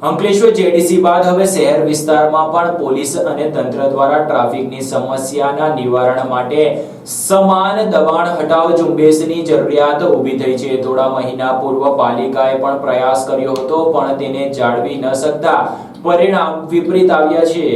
Ankleshwar JDC બાદ હવે શહેર વિસ્તારમાં પણ પોલીસ અને તંત્ર દ્વારા ટ્રાફિકની સમસ્યાના નિવારણ માટે સમાન દબાણ હટાવ ઝુંબેશની જરૂરિયાત ઊભી થઈ છે. થોડા મહિના પૂર્વ પાલિકાએ પણ પ્રયાસ કર્યો હતો, પણ તેને જાળવી ન શકતા પરિણામ વિપરીત આવ્યા છે.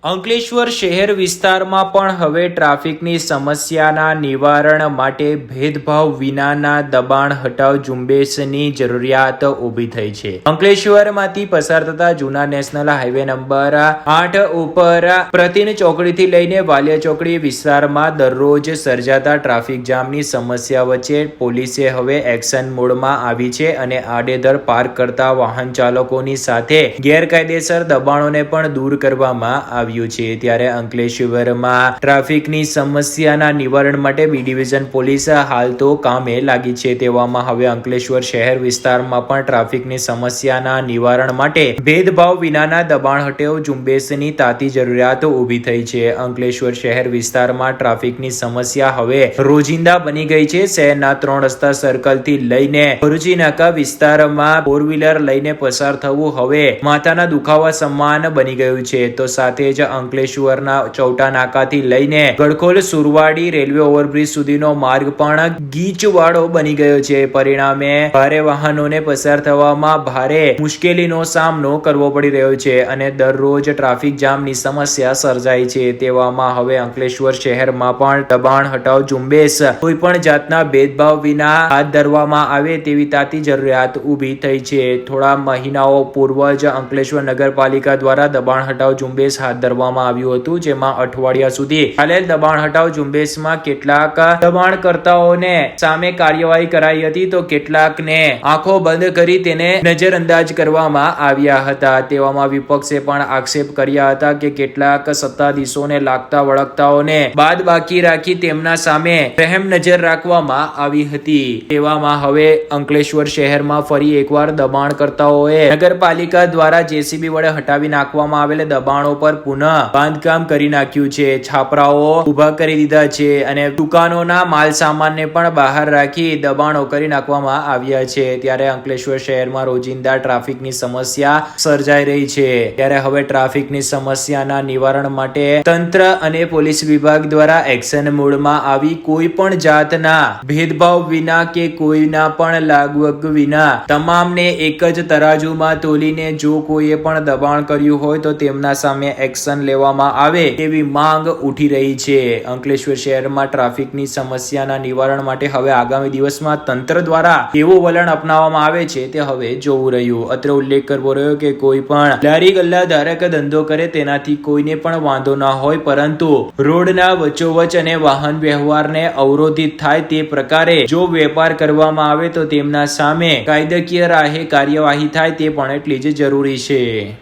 અંકલેશ્વર શહેર વિસ્તારમાં પણ હવે ટ્રાફિકની સમસ્યાના નિવારણ માટે ભેદભાવ વિનાના દબાણ હટાવ ઝુંબેશની જરૂરિયાત ઊભી થઈ છે. અંકલેશ્વરમાંથી પસાર થતા જૂના નેશનલ હાઈવે નંબર આઠ ઉપર પ્રતિન ચોકડીથી લઈને વાલિયા ચોકડી વિસ્તારમાં દરરોજ સર્જાતા ટ્રાફિક જામની સમસ્યા વચ્ચે પોલીસે હવે એક્શન મોડમાં આવી છે અને આડેધડ પાર્ક કરતા વાહન ચાલકોની સાથે ગેરકાયદેસર દબાણોને પણ દૂર કરવામાં આવ્યું છે. ત્યારે અંકલેશ્વરમાં ટ્રાફિકની સમસ્યાના નિવારણ માટે બી ડિવિઝન પોલીસ હાલ તો કામે લાગી છે. તેવામાં હવે અંકલેશ્વર શહેર વિસ્તારમાં પણ ટ્રાફિકની સમસ્યાના નિવારણ માટે ભેદભાવ વિનાના દબાણ હટેવ ઝુંબેશની તાતી જરૂરિયાતો ઊભી થઈ છે. અંકલેશ્વર શહેર વિસ્તારમાં ટ્રાફિકની સમસ્યા હવે રોજિંદા બની ગઈ છે. શહેરના ત્રણ રસ્તા સર્કલથી લઈને ભરૂચી નાકા વિસ્તારમાં ફોર વ્હીલર લઈને પસાર થવું હવે માથાના દુખાવા સમાન બની ગયું છે. તો સાથે જ અંકલેશ્વરના ચૌટા નાકાથી લઈને ગડખોલ સુરવાડી રેલવે ઓવરબ્રિજ સુધીનો માર્ગ પણ ગીચવાળો બની ગયો છે. પરિણામે ભારે વાહનોને પસાર થવામાં ભારે મુશ્કેલીનો સામનો કરવો પડી રહ્યો છે અને દરરોજ ટ્રાફિક જામની સમસ્યા સર્જાય છે. તેવામાં હવે અંકલેશ્વર શહેરમાં પણ દબાણ હટાવ ઝુંબેશ કોઈ પણ જાતના ભેદભાવ વિના હાથ ધરવામાં આવે તેવી તાતી જરૂરિયાત ઊભી થઈ છે. થોડા મહિનાઓ પૂર્વ જ અંકલેશ્વર નગરપાલિકા દ્વારા દબાણ હટાવ ઝુંબેશ હાથ ધરવામાં આવ્યું હતું, જેમાં અઠવાડિયા સુધી હાલેલ દબાણ હટાવ ઝુંબેશમાં કેટલાક દબાણકર્તાઓને સામે કાર્યવાહી કરાઈ હતી, તો કેટલાકને આંખો બંધ કરી તેને નજરઅંદાજ કરવામાં આવ્યા હતા. તેવામાં વિપક્ષે પણ આક્ષેપ કર્યા હતા કે કેટલાક સત્તાધીશોને લાગતા વળગતાઓને બાદ બાકી રાખી તેમના સામે રહેમ નજર રાખવામાં આવી હતી. તેવામાં હવે અંકલેશ્વર શહેરમાં ફરી એકવાર દબાણકર્તાઓએ નગરપાલિકા દ્વારા જેસીબી વડે હટાવી નાખવામાં આવેલ દબાણો પર પુનઃ બાંધકામ કરી નાખ્યું છે. છાપરાઓ ઊભા કરી દીધા છે અને દુકાનોના માલ સામાનને પણ બહાર રાખી દબાણો કરી નાખવામાં આવ્યા છે. ત્યારે અંકલેશ્વર શહેરમાં રોજિંદા ટ્રાફિકની સમસ્યા સર્જાઈ રહી છે. ત્યારે હવે ટ્રાફિકની સમસ્યાના નિવારણ માટે તંત્ર અને પોલીસ વિભાગ દ્વારા એક્શન મોડમાં આવી કોઈ પણ જાતના ભેદભાવ વિના કે કોઈના પણ લાગવગ વિના તમામને એક જ તરાજુમાં તોલીને જો કોઈએ પણ દબાણ કર્યું હોય તો તેમના સામે એક્શન લેવામાં આવે તેવી માંગ ઉઠી રહી છે. અંકલેશ્વર શહેરમાં ટ્રાફિકની સમસ્યાના નિવારણ માટે હવે આગામી દિવસમાં તંત્ર દ્વારા કેવું વલણ અપનાવવામાં આવે છે તે હવે જોવું રહ્યું. અત્રે ઉલ્લેખ કરવો રહ્યો કે કોઈ પણ લારી ગલ્લા ધારક ધંધો કરે તેનાથી કોઈને પણ વાંધો ના હોય, પરંતુ રોડના વચોવચ અને વાહન વ્યવહારને અવરોધિત થાય તે પ્રકારે જો વેપાર કરવામાં આવે તો તેમના સામે કાયદાકીય રાહે કાર્યવાહી થાય તે પણ એટલી જ જરૂરી છે.